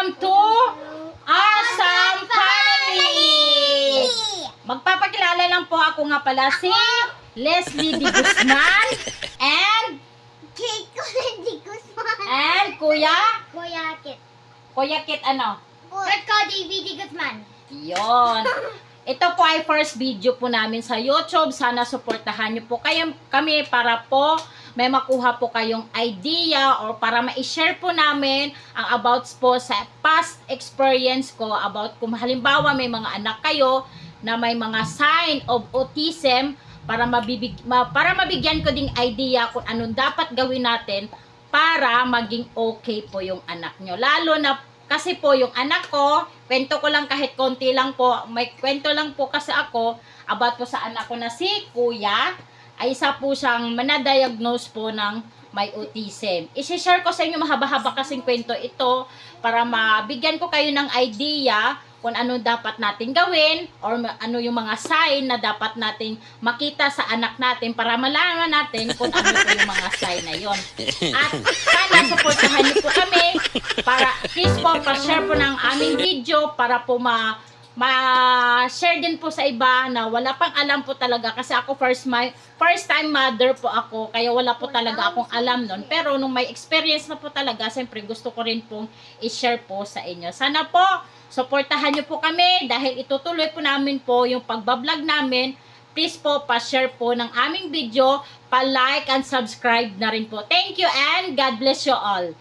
Welcome to Awesome Family! Magpapakilala lang po ako nga pala si Leslie Di Guzman and Cake ko na di Guzman. and Kuya Kuya Kit. Kuya Kit ano? Kurt ko DVD Guzman. Yon. Ito po ay first video po namin sa YouTube. Sana suportahan niyo po kayo, kami para po may makuha po kayong idea or para ma-share po namin ang about po sa past experience ko about kung halimbawa may mga anak kayo na may mga sign of autism para mabibig ma, para mabigyan ko ding idea kung anong dapat gawin natin para maging okay po yung anak nyo. Lalo na kasi po yung anak ko, kwento ko lang kahit konti lang po, may kwento lang po kasi ako about po sa anak ko na si Kuya, ay isa po siyang manadiagnose po ng may autism. I-share ko sa inyo mahaba-haba kasing kwento ito para mabigyan ko kayo ng idea kung ano dapat natin gawin or ano yung mga sign na dapat nating makita sa anak natin para malaman natin kung ano po yung mga sign na yon. At sana supportahan niyo po kami para please po pa-share po ng aming video para po ma ma-share din po sa iba na wala pang alam po talaga kasi ako first my first time mother po ako kaya wala po talaga akong alam nun. Pero nung may experience na po talaga siyempre gusto ko rin pong i-share po sa inyo. Sana po suportahan niyo po kami dahil itutuloy po namin po yung pagbablog namin. Please po pa-share po ng aming video pa-like and subscribe na rin po. Thank you and God bless you all